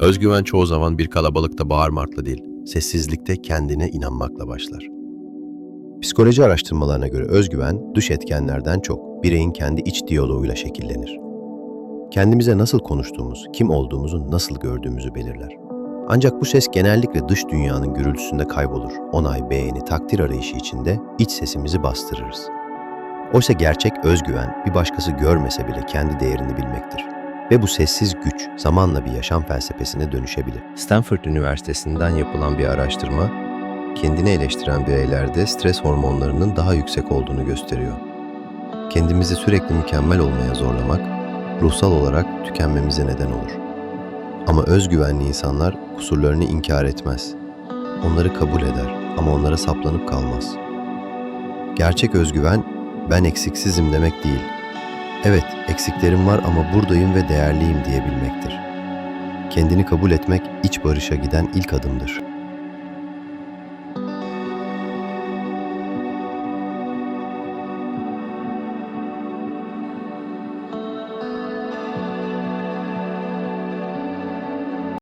Özgüven çoğu zaman bir kalabalıkta bağırmakla değil, sessizlikte kendine inanmakla başlar. Psikoloji araştırmalarına göre özgüven dış etkenlerden çok bireyin kendi iç diyaloğuyla şekillenir. Kendimize nasıl konuştuğumuz, kim olduğumuzu nasıl gördüğümüzü belirler. Ancak bu ses genellikle dış dünyanın gürültüsünde kaybolur. Onay, beğeni, takdir arayışı içinde iç sesimizi bastırırız. Oysa gerçek özgüven bir başkası görmese bile kendi değerini bilmektir. Ve bu sessiz güç zamanla bir yaşam felsefesine dönüşebilir. Stanford Üniversitesi'nden yapılan bir araştırma, kendini eleştiren bireylerde stres hormonlarının daha yüksek olduğunu gösteriyor. Kendimizi sürekli mükemmel olmaya zorlamak, ruhsal olarak tükenmemize neden olur. Ama özgüvenli insanlar kusurlarını inkar etmez. Onları kabul eder ama onlara saplanıp kalmaz. Gerçek özgüven, ben eksiksizim demek değil. Evet, eksiklerim var ama buradayım ve değerliyim diyebilmektir. Kendini kabul etmek iç barışa giden ilk adımdır.